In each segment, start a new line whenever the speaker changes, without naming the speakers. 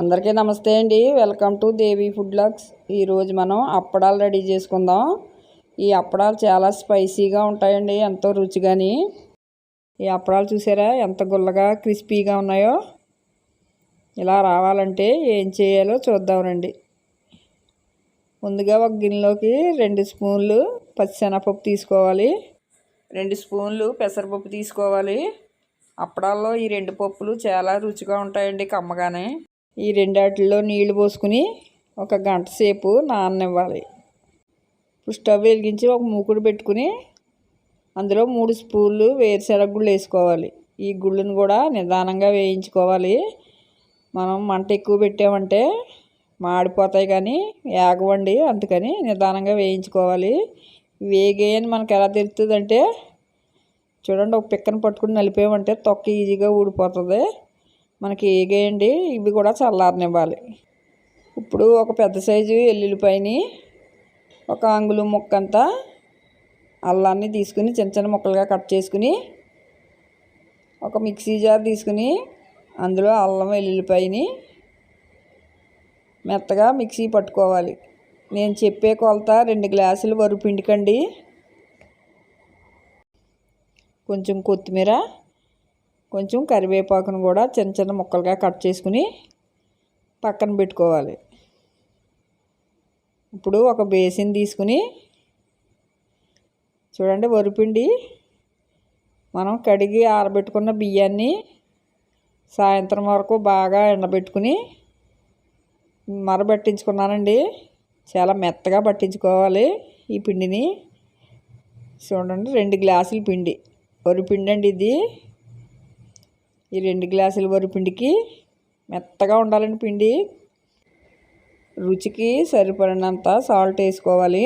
అందరికీ నమస్తే అండి. Welcome to Devi food logs ఈరోజు మనం అప్పడాలు రెడీ చేసుకుందాం. ఈ అప్పడాలు చాలా స్పైసీగా ఉంటాయండి ఎంతో రుచిగాని. ఈ అప్పడాలు చూసారా ఎంత గుల్లగా క్రిస్పీగా ఉన్నాయో. ఇలా రావాలంటే ఏం చేయాలో చూద్దాం ముందుగా ఒక గిన్నెలోకి రెండు స్పూన్లు పచ్చిశనగపప్పు తీసుకోవాలి. రెండు స్పూన్లు పెసరపప్పు తీసుకోవాలి. అప్పడాల్లో ఈ రెండు పప్పులు చాలా రుచిగా ఉంటాయండి కమ్మగానే. ఈ రెండాటిల్లో నీళ్ళు పోసుకుని ఒక గంట సేపు నాననివ్వాలి. ఇప్పుడు స్టవ్ వెలిగించి ఒక మూకుడు పెట్టుకుని అందులో మూడు స్పూన్లు వేరుశనగ గుళ్ళు వేసుకోవాలి. ఈ గుళ్ళను కూడా నిదానంగా వేయించుకోవాలి. మనం మంట ఎక్కువ పెట్టామంటే మాడిపోతాయి కానీ ఏగవండి అందుకని నిదానంగా వేయించుకోవాలి. వేగేయని మనకు ఎలా తెలుస్తుందంటే చూడండి ఒక పిక్కను పట్టుకుని నలిపేమంటే తొక్క ఈజీగా ఊడిపోతుంది. మనకి ఏగేయండి ఇవి కూడా చల్లారనివ్వాలి. ఇప్పుడు ఒక పెద్ద సైజు ఎల్లుల్లిపాయని ఒక అంగుళం ముక్కంతా అల్లాన్ని తీసుకుని చిన్న చిన్న ముక్కలుగా కట్ చేసుకుని ఒక మిక్సీ జార్ తీసుకుని అందులో అల్లం వెల్లుల్లిపాయని మెత్తగా మిక్సీ పట్టుకోవాలి. నేను చెప్పే కొలత రెండు గ్లాసులు వరిపిండికండి కొంచెం కొత్తిమీర కొంచెం కరివేపాకును కూడా చిన్న చిన్న ముక్కలుగా కట్ చేసుకుని పక్కన పెట్టుకోవాలి. ఇప్పుడు ఒక బేసిన్ తీసుకుని చూడండి వరిపిండి. మనం కడిగి ఆరబెట్టుకున్న బియ్యాన్ని సాయంత్రం వరకు బాగా ఎండబెట్టుకుని మరబట్టించుకున్నానండి. చాలా మెత్తగా పట్టించుకోవాలి ఈ పిండిని. చూడండి రెండు గ్లాసుల పిండి. వరిపిండి అండి ఇది. ఈ రెండు గ్లాసుల వరిపిండికి మెత్తగా ఉండాలండి పిండి. రుచికి సరిపడినంత సాల్ట్ వేసుకోవాలి.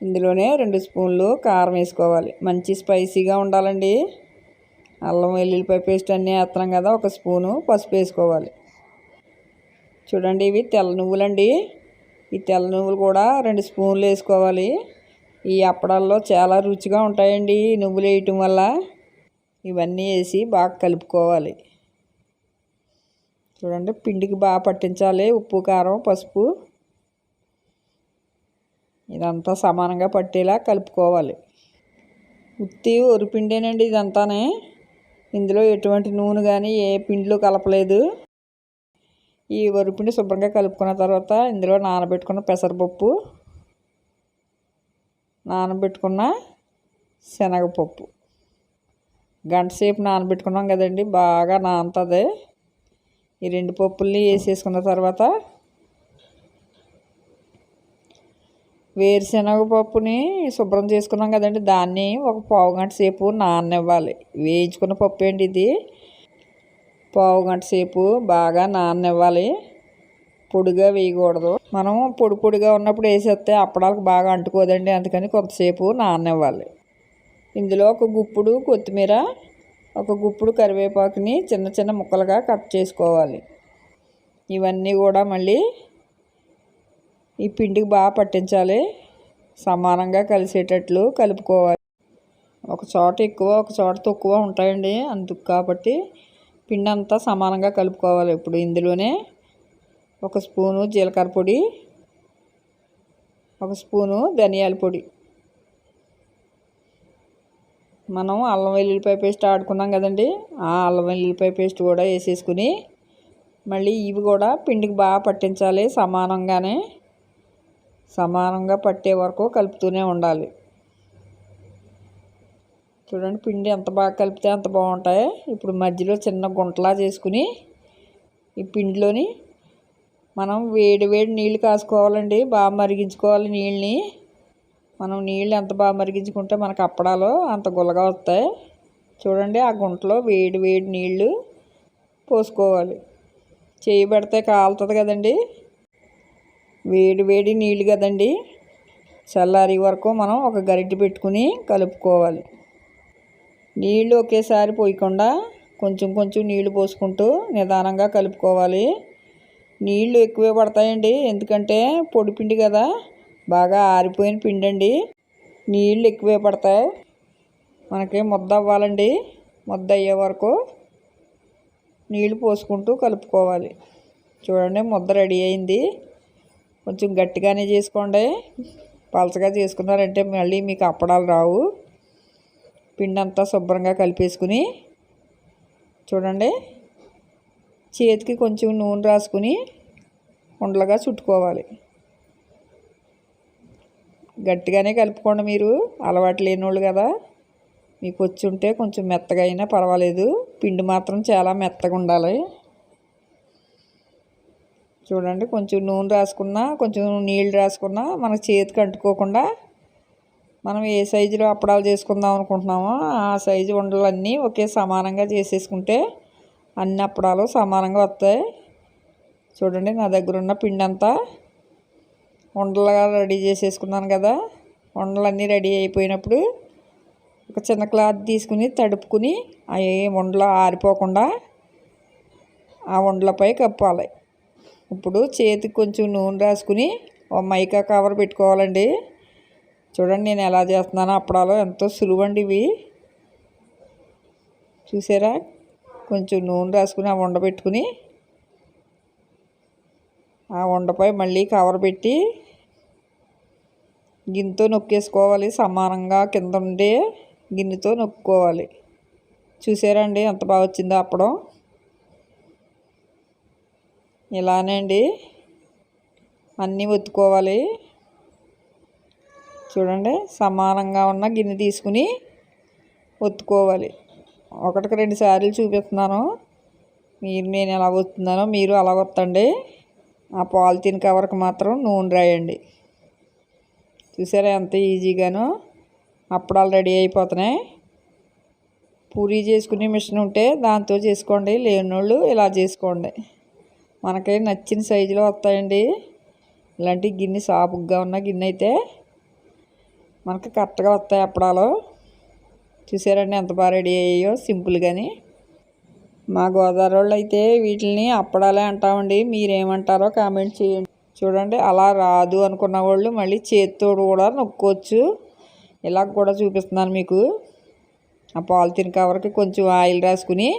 ఇందులోనే రెండు స్పూన్లు కారం వేసుకోవాలి. మంచి స్పైసీగా ఉండాలండి. అల్లం వెల్లుల్లిపాయ పేస్ట్ అన్నీ వేస్తున్నాం కదా ఒక స్పూను పసుపు వేసుకోవాలి. చూడండి ఇవి తెల్ల నువ్వులండి. ఈ తెల్ల నువ్వులు కూడా రెండు స్పూన్లు వేసుకోవాలి. ఈ అప్పడాల్లో చాలా రుచిగా ఉంటాయండి నువ్వులు వేయటం వల్ల. ఇవన్నీ వేసి బాగా కలుపుకోవాలి. చూడండి పిండికి బాగా పట్టించాలి. ఉప్పు కారం పసుపు. ఇదంతా సమానంగా పట్టేలా కలుపుకోవాలి. ఉత్తి ఒరిపిండేనండి ఇదంతానే. ఇందులో ఎటువంటి నూనె కానీ ఏ పిండిలో కలపలేదు. ఈ వరిపిండి శుభ్రంగా కలుపుకున్న తర్వాత ఇందులో నానబెట్టుకున్న పెసరపప్పు నానబెట్టుకున్న శనగపప్పు. గంట సేపు నానబెట్టుకున్నాం కదండి బాగా నానుతుంది. ఈ రెండు పప్పుల్ని వేసేసుకున్న తర్వాత వేరుశనగపప్పుని శుభ్రం చేసుకున్నాం కదండి దాన్ని ఒక పావు గంట సేపు నాననివ్వాలి. వేయించుకున్న పప్పు ఏంటి ఇది? పావు గంట సేపు బాగా నాననివ్వాలి. పొడిగా వేయకూడదు. మనం పొడి పొడిగా ఉన్నప్పుడు వేసేస్తే అప్పడాలకు బాగా అంటుకోదండి అందుకని కొంతసేపు నాననివ్వాలి. ఇందులో ఒక గుప్పుడు కొత్తిమీర ఒక గుప్పుడు కరివేపాకుని చిన్న చిన్న ముక్కలుగా కట్ చేసుకోవాలి. ఇవన్నీ కూడా మళ్ళీ ఈ పిండికి బాగా పట్టించాలి. సమానంగా కలిసేటట్లు కలుపుకోవాలి. ఒక చోట ఎక్కువ ఒక చోట తక్కువ ఉంటాయండి అందుకు కాబట్టి పిండి అంతా సమానంగా కలుపుకోవాలి. ఇప్పుడు ఇందులోనే ఒక స్పూను జీలకర్ర పొడి ఒక స్పూను ధనియాల పొడి మనం అల్లం వెల్లుల్లిపాయ పేస్ట్ ఆడుకున్నాం కదండి. ఆ అల్లం వెల్లుల్లిపాయ పేస్ట్ కూడా వేసేసుకుని మళ్ళీ ఇవి కూడా పిండికి బాగా పట్టించాలి సమానంగానే. సమానంగా పట్టే వరకు కలుపుతూనే ఉండాలి. చూడండి పిండి ఎంత బాగా కలిపితే అంత బాగుంటాయి. ఇప్పుడు మధ్యలో చిన్న గుంటలా చేసుకుని ఈ పిండిలోని మనం వేడి వేడి నీళ్ళు కాసుకోవాలండి. బాగా మరిగించుకోవాలి నీళ్ళని. మనం నీళ్ళు ఎంత బాగా మరిగించుకుంటే మనకు అప్పడాలు అంత గుల్లగా వస్తాయి. చూడండి ఆ గుంటలో వేడి వేడి నీళ్ళు పోసుకోవాలి. చేయి పెడితే కాలుతుంది కదండి. వేడి వేడి నీళ్ళు కదండి. చల్లారి వరకు మనం ఒక గరిటె పెట్టుకుని కలుపుకోవాలి. నీళ్ళు ఒకేసారి పోయకుండా కొంచెం కొంచెం నీళ్ళు పోసుకుంటూ నిదానంగా కలుపుకోవాలి. నీళ్ళు ఎక్కువే పడతాయండి ఎందుకంటే పొడిపిండి కదా. బాగా ఆరిపోయిన పిండి అండి నీళ్ళు ఎక్కువే పడతాయి. మనకి ముద్ద అవ్వాలండి ముద్ద అయ్యే వరకు నీళ్ళు పోసుకుంటూ కలుపుకోవాలి. చూడండి ముద్ద రెడీ అయింది. కొంచెం గట్టిగానే చేసుకోండి. పలచగా చేసుకున్నారంటే మళ్ళీ మీకు అప్పడాలు రావు. పిండి అంతా శుభ్రంగా కలిపేసుకుని చూడండి. చేతికి కొంచెం నూనె రాసుకుని ఉండలుగా చుట్టుకోవాలి. గట్టిగానే కలుపుకోండి మీరు. అలవాటు లేనోళ్ళు కదా. మీకు వచ్చి ఉంటే కొంచెం మెత్తగా అయినా పర్వాలేదు. పిండి మాత్రం చాలా మెత్తగా ఉండాలి. చూడండి కొంచెం నూనె రాసుకున్నా కొంచెం నీళ్ళు రాసుకున్నా మన చేతికి అంటుకోకుండా మనం ఏ సైజులో అప్పడాలు చేసుకుందాం అనుకుంటున్నామో ఆ సైజు ఉండలన్నీ ఒకే సమానంగా చేసేసుకుంటే అన్ని అప్పడాలు సమానంగా వస్తాయి. చూడండి నా దగ్గర ఉన్న పిండి అంతా ఉండలుగా రెడీ చేసేసుకున్నాను కదా. ఉండలన్నీ రెడీ అయిపోయినప్పుడు ఒక చిన్న క్లాత్ తీసుకుని తడుపుకుని అవి ఉండలు ఆరిపోకుండా ఆ ఉండలపై కప్పాలి. ఇప్పుడు చేతికి కొంచెం నూనె రాసుకుని ఓ మైకా కవర్ పెట్టుకోవాలండి. చూడండి నేను ఎలా చేస్తున్నానో అప్పడాలో ఎంతో సులువండి ఇవి. చూసారా? కొంచెం నూనె రాసుకుని ఆ వండ పెట్టుకుని ఆ వండపై మళ్ళీ కవర్ పెట్టి గిన్నెతో నొక్కేసుకోవాలి. సమానంగా కింద ఉండే గిన్నెతో నొక్కుకోవాలి చూసారండి ఎంత బాగా వచ్చిందో అప్పడం. ఇలానే అండి. అన్నీ ఒత్తుకోవాలి. చూడండి సమానంగా ఉన్న గిన్నె తీసుకుని ఒత్తుకోవాలి. ఒకటికి రెండు సార్లు చూపిస్తున్నాను. మీరు నేను ఎలా వస్తున్నానో మీరు అలా వత్తండి ఆ పాలిథిన్ కవర్కి మాత్రం నూనె రాయండి. చూసారా ఎంత ఈజీగానో? అప్పడాలు రెడీ అయిపోతున్నాయి. పూరీ చేసుకునే మిషన్ ఉంటే దాంతో చేసుకోండి. లేనోళ్ళు ఇలా చేసుకోండి. మనకి నచ్చిన సైజులో వస్తాయండి. ఇలాంటి గిన్నె సాపుగా ఉన్న గిన్నె అయితే మనకి కరెక్ట్గా వస్తాయి అప్పడాలు. చూసారండి ఎంత బాగా రెడీ అయ్యాయో సింపుల్ కానీ మా గోదావరి వాళ్ళు అయితే వీటిని అప్పడాలే అంటామండి. మీరేమంటారో కామెంట్ చేయండి. చూడండి అలా రాదు అనుకున్న వాళ్ళు మళ్ళీ చేతితోడు కూడా నొక్కోవచ్చు ఇలా కూడా చూపిస్తున్నాను మీకు. ఆ పాలిథిన్ కవర్కి కొంచెం ఆయిల్ రాసుకుని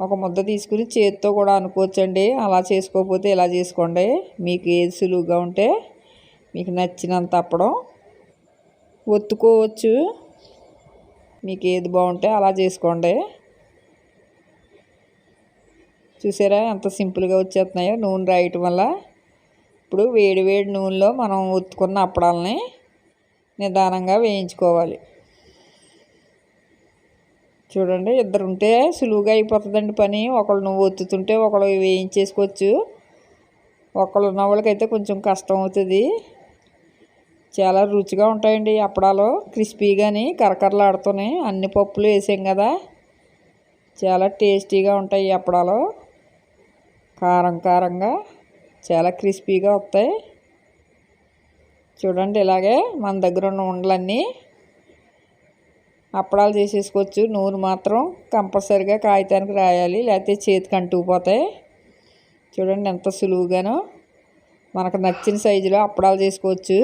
ఒక ముద్ద తీసుకుని చేతితో కూడా అనుకోవచ్చండి. అలా చేసుకోకపోతే ఇలా చేసుకోండి. మీకు ఏది సులువుగా ఉంటే మీకు నచ్చినంత అప్పడం ఒత్తుకోవచ్చు. మీకు ఏది బాగుంటే అలా చేసుకోండి. చూసారా ఎంత సింపుల్గా వచ్చేస్తున్నాయో నూనె రాయటం వల్ల. ఇప్పుడు వేడి వేడి నూనెలో మనం ఉత్తుకున్న అప్పడాలని నిదానంగా వేయించుకోవాలి. చూడండి ఇద్దరు ఉంటే సులువుగా అయిపోతుందండి పని. ఒకళ్ళు నువ్వు ఒత్తుతుంటే ఒకళ్ళు వేయించేసుకోవచ్చు. ఒకళ్ళు ఉన్న వాళ్ళకైతే కొంచెం కష్టం అవుతుంది. చాలా రుచిగా ఉంటాయండి అప్పడాలు. క్రిస్పీగాని కరకరలాడుతున్నాయి అన్ని పప్పులు వేసాం కదా. చాలా టేస్టీగా ఉంటాయి అప్పడాలు. కారం కారంగా చాలా క్రిస్పీగా వస్తాయి. చూడండి ఇలాగే మన దగ్గర ఉన్న ఉండలన్నీ అప్పడాలు చేసేసుకోవచ్చు. నూనె మాత్రం కంపల్సరిగా కాగితానికి రాయాలి లేకపోతే చేతికి అంటుకుపోతాయి. చూడండి ఎంత సులువుగానో మనకు నచ్చిన సైజులో అప్పడాలు చేసుకోవచ్చు.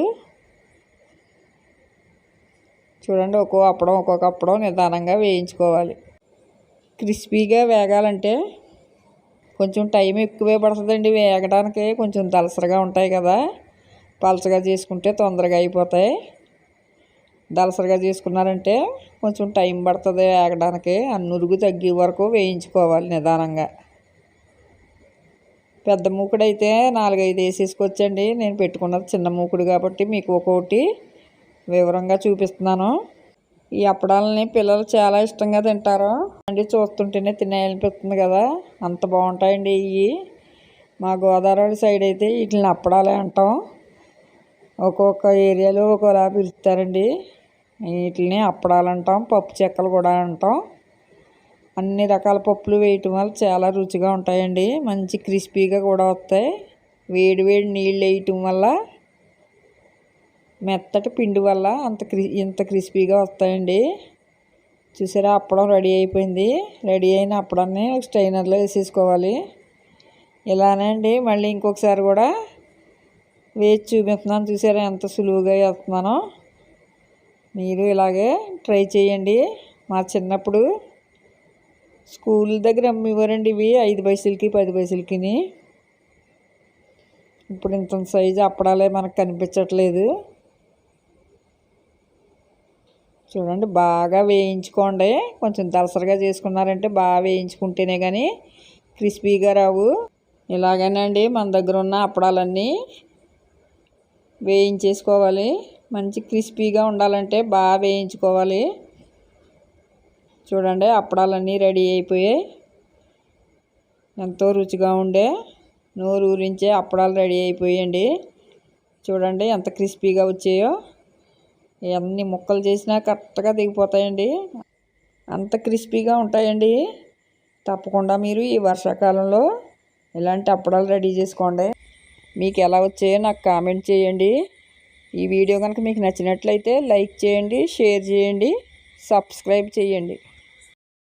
చూడండి ఒక్కో అప్పడం ఒక్కొక్క అప్పడం నిదానంగా వేయించుకోవాలి. క్రిస్పీగా వేగాలంటే కొంచెం టైం ఎక్కువే పడుతుందండి వేగడానికి. కొంచెం దలసరగా ఉంటాయి కదా. పలచగా చేసుకుంటే తొందరగా అయిపోతాయి. దలసరగా చేసుకున్నారంటే కొంచెం టైం పడుతుంది వేగడానికి. అన్నురుగు తగ్గే వరకు వేయించుకోవాలి నిదానంగా. పెద్ద మూకుడు అయితే నాలుగైదు వేసేసుకొచ్చండి నేను పెట్టుకున్నది చిన్న మూకుడు కాబట్టి మీకు ఒకటి వివరంగా చూపిస్తున్నాను. ఈ అప్పడాలని పిల్లలు చాలా ఇష్టంగా తింటారు. అండి చూస్తుంటేనే తినేయాలనిపిస్తుంది కదా. అంత బాగుంటాయండి ఇవి మా గోదావరి సైడ్ అయితే వీటిని అప్పడాలే అంటాం. ఒక్కొక్క ఏరియాలో ఒకలా పిలుస్తారండి. వీటిని అప్పడాలు అంటాం పప్పు చెక్కలు కూడా అంటాం. అన్ని రకాల పప్పులు వేయటం వల్ల చాలా రుచిగా ఉంటాయండి. మంచి క్రిస్పీగా కూడా వస్తాయి. వేడి వేడి నీళ్ళు వేయటం వల్ల మెత్తటి పిండి వల్ల అంత క్రి ఇంత క్రిస్పీగా వస్తాయండి. చూసారా అప్పడం రెడీ అయిపోయింది. రెడీ అయిన అప్పడాన్ని స్ట్రైనర్లో వేసేసుకోవాలి. ఇలానే అండి మళ్ళీ ఇంకొకసారి కూడా వేచి చూపిస్తున్నాను. చూసారా ఎంత సులువుగా వేస్తున్నానో. మీరు ఇలాగే ట్రై చేయండి. మా చిన్నప్పుడు స్కూల్ దగ్గర అమ్మివ్వరండి ఇవి ఐదు పైసలకి పది పైసలకిని. ఇప్పుడు ఇంత సైజు అప్పడాలే మనకు కనిపించట్లేదు. చూడండి బాగా వేయించుకోండి. కొంచెం దలసరిగా చేసుకున్నారంటే బాగా వేయించుకుంటేనే కానీ క్రిస్పీగా రావు. ఇలాగేనండి మన దగ్గర ఉన్న అప్పడాలన్నీ వేయించేసుకోవాలి. మంచి క్రిస్పీగా ఉండాలంటే బాగా వేయించుకోవాలి. చూడండి అప్పడాలన్నీ రెడీ అయిపోయాయి. ఎంతో రుచిగా ఉండే నోరు ఊరించే అప్పడాలు రెడీ అయిపోయాయండి. చూడండి ఎంత క్రిస్పీగా వచ్చాయో. ఎన్ని ముక్కలు చేసినా కరెక్ట్గా దిగిపోతాయండి. అంత క్రిస్పీగా ఉంటాయండి. తప్పకుండా మీరు ఈ వర్షాకాలంలో ఇలాంటి అప్పడాలు రెడీ చేసుకోండి. మీకు ఎలా వచ్చాయో నాకు కామెంట్ చేయండి. ఈ వీడియో కనుక మీకు నచ్చినట్లయితే లైక్ చేయండి షేర్ చేయండి సబ్స్క్రైబ్ చేయండి.